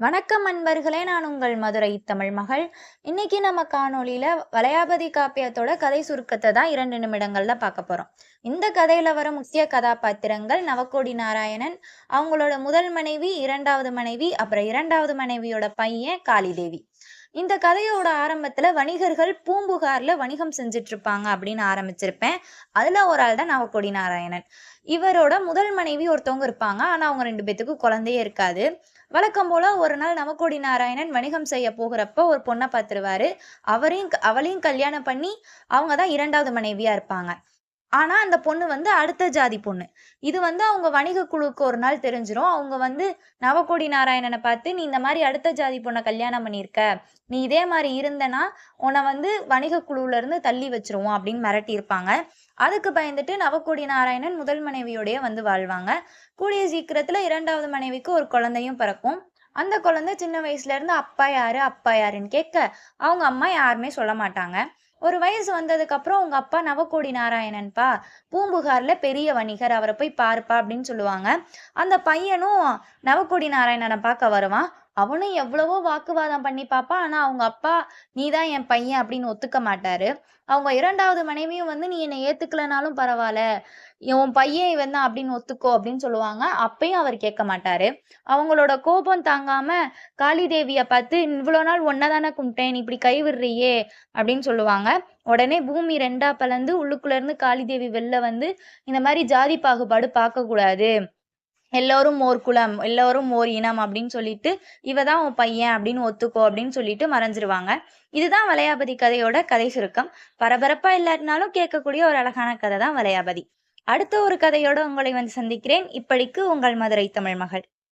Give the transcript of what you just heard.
வணக்கம் அன்பர்களே நான் உங்கள் மதுரை தமிழ் மகள். இன்னைக்கு நம்ம காணொளியில வளையாபதி காப்பியத்தோட கதை சுருக்கத்தை தான் இரண்டு நிமிடங்கள்ல பார்க்க போறோம். இந்த கதையில வர முக்கிய கதாபாத்திரங்கள் நவக்கோடி நாராயணன் அவங்களோட முதல் மனைவி இரண்டாவது மனைவி அப்புறம் இரண்டாவது மனைவியோட பையன் காளிதேவி. இந்த கதையோட ஆரம்பத்தில் வணிகர்கள் பூம்புகாரில் வணிகம் செஞ்சுட்டு இருப்பாங்க அப்படின்னு ஆரம்பிச்சிருப்பேன். அதில் ஒரு ஆள் தான் நவக்கொடி நாராயணன். இவரோட முதல் மனைவி ஒருத்தவங்க இருப்பாங்க. ஆனால் அவங்க ரெண்டு பேத்துக்கு குழந்தையே இருக்காது. வழக்கம் போல ஒரு நாள் நவக்கோடி நாராயணன் வணிகம் செய்ய போகிறப்ப ஒரு பொண்ணை பார்த்துருவாரு அவரையும் அவளையும் கல்யாணம் பண்ணி அவங்க தான் இரண்டாவது மனைவியா இருப்பாங்க. ஆனா அந்த பொண்ணு வந்து அடுத்த ஜாதி பொண்ணு. இது வந்து அவங்க வணிக குழுக்கு ஒரு நாள் தெரிஞ்சிரும். அவங்க வந்து நவகோடி நாராயணனை பார்த்து நீ இந்த மாதிரி அடுத்த ஜாதி பொண்ணை கல்யாணம் பண்ணியிருக்க. நீ இதே மாதிரி இருந்தனா உன்னை வந்து வணிக குழுல இருந்து தள்ளி வச்சிருவோம் அப்படின்னு மிரட்டி இருப்பாங்க அதுக்கு பயந்துட்டு நவகோடி நாராயணன் முதல் மனைவியோடய வந்து வாழ்வாங்க. கூடிய சீக்கிரத்துல இரண்டாவது மனைவிக்கு ஒரு குழந்தையும் பிறக்கும். அந்த குழந்தை சின்ன வயசுல இருந்து அப்பா யாரு? அப்பா யாருன்னு கேட்க அவங்க அம்மா யாருமே சொல்ல மாட்டாங்க. ஒரு வயசு வந்ததுக்கு அப்புறம் உங்க அப்பா நவக்கோடி நாராயணன்பா பூம்புகார்ல பெரிய வணிகர் அவரை போய் பாருப்பா அப்படின்னு சொல்லுவாங்க. அந்த பையனும் நவக்கோடி நாராயணனை பார்க்க வருவான். அவனும் எவ்வளவோ வாக்குவாதம் பண்ணி பார்ப்பான் ஆனா அவங்க அப்பா நீதான் என் பையன் அப்படின்னு ஒத்துக்க மாட்டாரு. அவங்க இரண்டாவது மனைவியும் வந்து நீ என்னை ஏத்துக்கலனாலும் பரவாயில்ல. உன் பையன் இவன் தான் அப்படின்னு ஒத்துக்கோ அப்படின்னு சொல்லுவாங்க. அப்பயும் அவர் கேட்க மாட்டாரு. அவங்களோட கோபம் தாங்காம காளி தேவிய பார்த்து இவ்வளோ நாள் ஒன்னதானே கும்பிட்டேன். நீ இப்படி கைவிடுறியே அப்படின்னு சொல்லுவாங்க. உடனே பூமி ரெண்டா பலந்து உள்ளுக்குள்ள இருந்து காளி தேவி வெளில வந்து இந்த மாதிரி ஜாதி பாகுபாடு பார்க்க கூடாது எல்லோரும் ஓர் குலம் எல்லோரும் ஓர் இனம் அப்படின்னு சொல்லிட்டு இவ தான் உன் பையன் அப்படின்னு ஒத்துக்கோ அப்படின்னு சொல்லிட்டு மறைஞ்சிருவாங்க. இதுதான் வளையாபதி கதையோட கதை சுருக்கம். பரபரப்பா இல்லாட்டினாலும் கேட்கக்கூடிய ஒரு அழகான கதை தான் வளையாபதி. அடுத்த ஒரு கதையோட உங்களை வந்து சந்திக்கிறேன். இப்படிக்கு உங்கள் மதுரை தமிழ் மகள்.